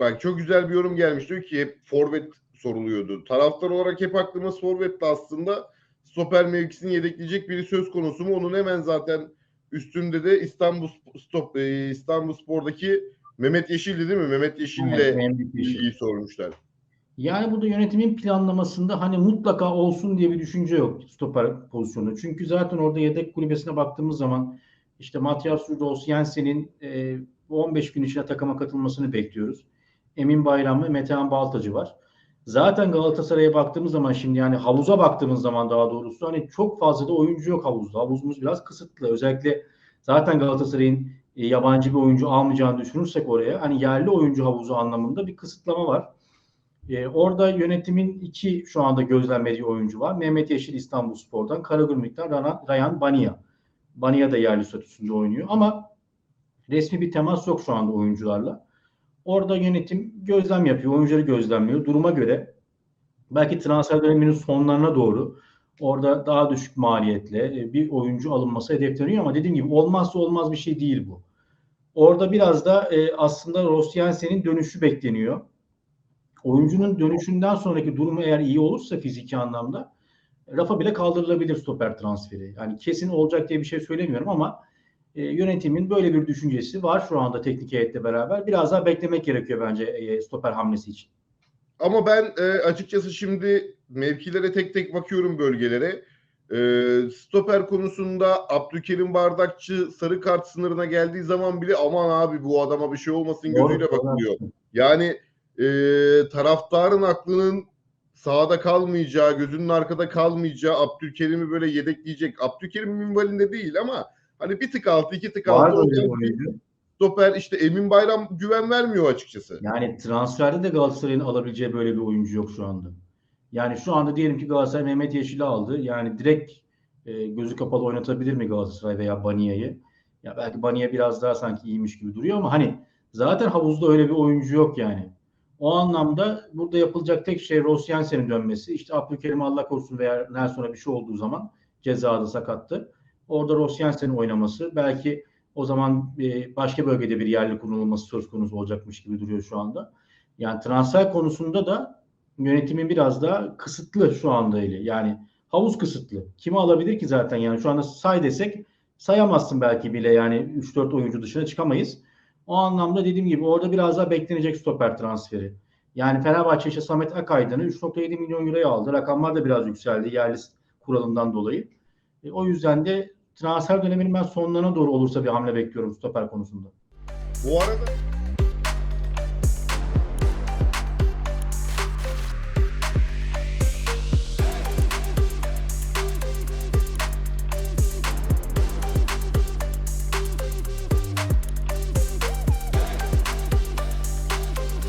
bak çok güzel bir yorum gelmiş. Diyor ki hep forvet soruluyordu. Taraftar olarak hep aklımız forvetti aslında. Stoper mevkisini yedekleyecek biri söz konusu mu? Onun hemen zaten üstünde de İstanbul Stop e, İstanbul Spor'daki Mehmet Yeşil'di değil mi? Mehmet Yeşil'le Evet, Mehmet Yeşil. sormuşlar. Yani burada yönetimin planlamasında hani mutlaka olsun diye bir düşünce yok stoper pozisyonu. Çünkü zaten orada yedek kulübesine baktığımız zaman işte Matias Rudolf Jensen'in e, 15 gün içinde takıma katılmasını bekliyoruz. Emin Bayram ve Metehan Baltacı var. Zaten Galatasaray'a baktığımız zaman şimdi yani havuza baktığımız zaman daha doğrusu hani çok fazla da oyuncu yok havuzda. Havuzumuz biraz kısıtlı. Özellikle zaten Galatasaray'ın e, yabancı bir oyuncu almayacağını düşünürsek oraya hani yerli oyuncu havuzu anlamında bir kısıtlama var. Ee, orada yönetimin iki şu anda gözlemlediği oyuncu var. Mehmet Yeşil İstanbul Spor'dan, Karagümrük'ten Ryan Bania. Bania da yerli statüsünde oynuyor ama resmi bir temas yok şu anda oyuncularla. Orada yönetim gözlem yapıyor, oyuncuları gözlemliyor. Duruma göre belki transfer döneminin sonlarına doğru orada daha düşük maliyetle e, bir oyuncu alınması hedefleniyor ama dediğim gibi olmazsa olmaz bir şey değil bu. Orada biraz da e, aslında Rosyensen'in dönüşü bekleniyor oyuncunun dönüşünden sonraki durumu eğer iyi olursa fiziki anlamda rafa bile kaldırılabilir stoper transferi. Yani kesin olacak diye bir şey söylemiyorum ama e, yönetimin böyle bir düşüncesi var şu anda teknik heyetle beraber. Biraz daha beklemek gerekiyor bence e, stoper hamlesi için. Ama ben e, açıkçası şimdi mevkilere tek tek bakıyorum bölgelere. E, stoper konusunda Abdülkerim Bardakçı sarı kart sınırına geldiği zaman bile aman abi bu adama bir şey olmasın gözüyle bakılıyor. Yani e, taraftarın aklının sağda kalmayacağı, gözünün arkada kalmayacağı Abdülkerim'i böyle yedekleyecek. Abdülkerim minvalinde değil ama hani bir tık altı, iki tık altı oyuncu. stoper işte Emin Bayram güven vermiyor açıkçası. Yani transferde de Galatasaray'ın alabileceği böyle bir oyuncu yok şu anda. Yani şu anda diyelim ki Galatasaray Mehmet Yeşil'i aldı. Yani direkt e, gözü kapalı oynatabilir mi Galatasaray veya Bania'yı? Ya belki Bania biraz daha sanki iyiymiş gibi duruyor ama hani zaten havuzda öyle bir oyuncu yok yani. O anlamda burada yapılacak tek şey Ross Jensen'in dönmesi. İşte Abdülkerim Allah korusun veya Nelson'a bir şey olduğu zaman cezada sakattı. Orada Ross Jensen'in oynaması belki o zaman e, başka bölgede bir yerli kurulması söz konusu olacakmış gibi duruyor şu anda. Yani transfer konusunda da yönetimin biraz daha kısıtlı şu anda eli. Yani havuz kısıtlı. Kimi alabilir ki zaten yani şu anda say desek sayamazsın belki bile yani 3-4 oyuncu dışına çıkamayız. O anlamda dediğim gibi orada biraz daha beklenecek stoper transferi. Yani Fenerbahçe işte Samet Akaydın'ı 3.7 milyon euroya aldı. Rakamlar da biraz yükseldi yerli kuralından dolayı. E, o yüzden de transfer döneminin ben sonlarına doğru olursa bir hamle bekliyorum stoper konusunda. Bu arada